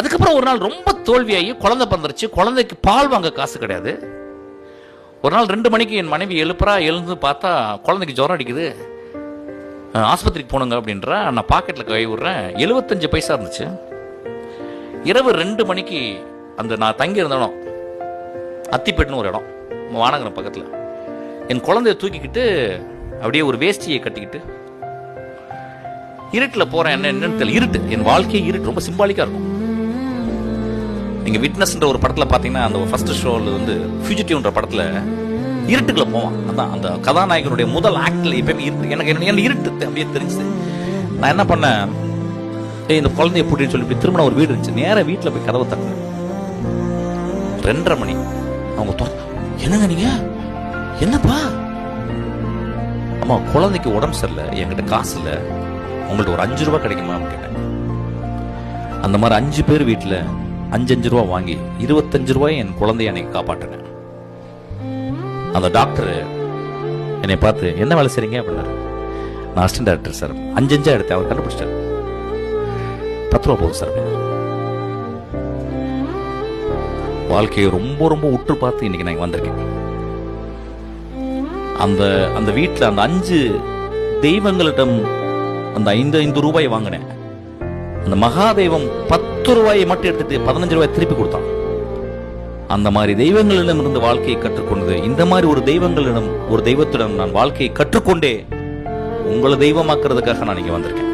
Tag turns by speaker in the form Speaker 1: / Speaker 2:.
Speaker 1: அதுக்கப்புறம் ஒரு நாள் ரொம்ப தோல்வியாகி குழந்தை பிறந்துருச்சு. குழந்தைக்கு பால் வாங்க காசு கிடையாது. ஒரு நாள் ரெண்டு மணிக்கு என் மனைவி எழுப்புறா எழுந்து பார்த்தா குழந்தைக்கு ஜுரம் அடிக்குது. ஆஸ்பத்திரிக்கு போகணுங்க அப்படின்றா. நான் பாக்கெட்டில் கை விடுறேன். எழுபத்தஞ்சு பைசா இருந்துச்சு. இரவு ரெண்டு மணிக்கு அந்த நான் தங்கி இருந்த இடம் அத்திப்பேட்டுன்னு ஒரு இடம் வானகரம் பக்கத்தில். என் குழந்தைய தூக்கிக்கிட்டு அப்படியே ஒரு வேஷ்டியை கட்டிக்கிட்டு இருட்டில் போகிறேன் என்ன என்னன்னு தெரியல. இருட்டு. என் வாழ்க்கையே இருட்டு. ரொம்ப சிம்பாலிக்காக இருக்கும். நீங்கள் விட்னஸ்ன்ற ஒரு படத்துல பாத்தீங்கன்னா அந்த ஃபர்ஸ்ட் ஷோவில் வந்து ஃபியூஜிட்டிவ்ன்ற படத்துல இருட்டுக்குள்ள போவான். அதான் அந்த கதாநாயகனுடைய முதல் ஆக்டில் எப்பயுமே இருட்டு. எனக்கு என்ன- இருட்டு அப்படியே தெரிஞ்சுது. நான் என்ன பண்ணேன்? ஏய் இந்த குழந்தைய பூட்டின்னு சொல்லி திரும்ப ஒரு வீடு இருந்துச்சு. நேராக வீட்டுல போய் கதவை தட்டினேன். ரெண்டரை மணி. அவங்க தொ- என்னங்க நீங்க? என்னப்பா? அம்மா குழந்தைக்கு உடம்பு சரியில்லை. என்கிட்ட காசு இல்லை. உங்கள்ட்ட ஒரு அஞ்சு ரூபா கிடைக்குமா? கேட்டேன். அந்த மாதிரி அஞ்சு பேர் வீட்டில் அஞ்சு அஞ்சு ரூபா வாங்கி இருபத்தஞ்சு ரூபாய் என் குழந்தைய அன்னைக்கு காப்பாற்றினேன் அந்த டாக்டர் என்னை பார்த்து என்ன வேலை செய்றீங்க? அப்படின்னாரு. நான் அசிஸ்டன்ட் டேரக்டர் சார் அஞ்சு அஞ்சா எடுத்தேன். அவர் கண்டுபிடிச்சிட்டார். பத்து ரூபா போதும் சார் வாழ்க்கையை ரொம்ப ரொம்ப உற்று பார்த்து இன்னைக்கு நான் வந்திருக்கேன். அந்த அந்த வீட்டில் அந்த அஞ்சு தெய்வங்களிடம் அந்த ஐந்து ஐந்து ரூபாய் வாங்கினேன். அந்த மகாதெய்வம் பத்து ரூபாயை மட்டும் எடுத்துட்டு பதினஞ்சு ரூபாய் திருப்பி கொடுத்தான். அந்த மாதிரி தெய்வங்களிடம் இருந்து வாழ்க்கையை கற்றுக்கொண்டது இந்த மாதிரி ஒரு தெய்வங்களிடம் ஒரு தெய்வத்திடம் நான் வாழ்க்கையை கற்றுக்கொண்டே உங்களை தெய்வமாக்குறதுக்காக நான் இங்கே வந்திருக்கேன்.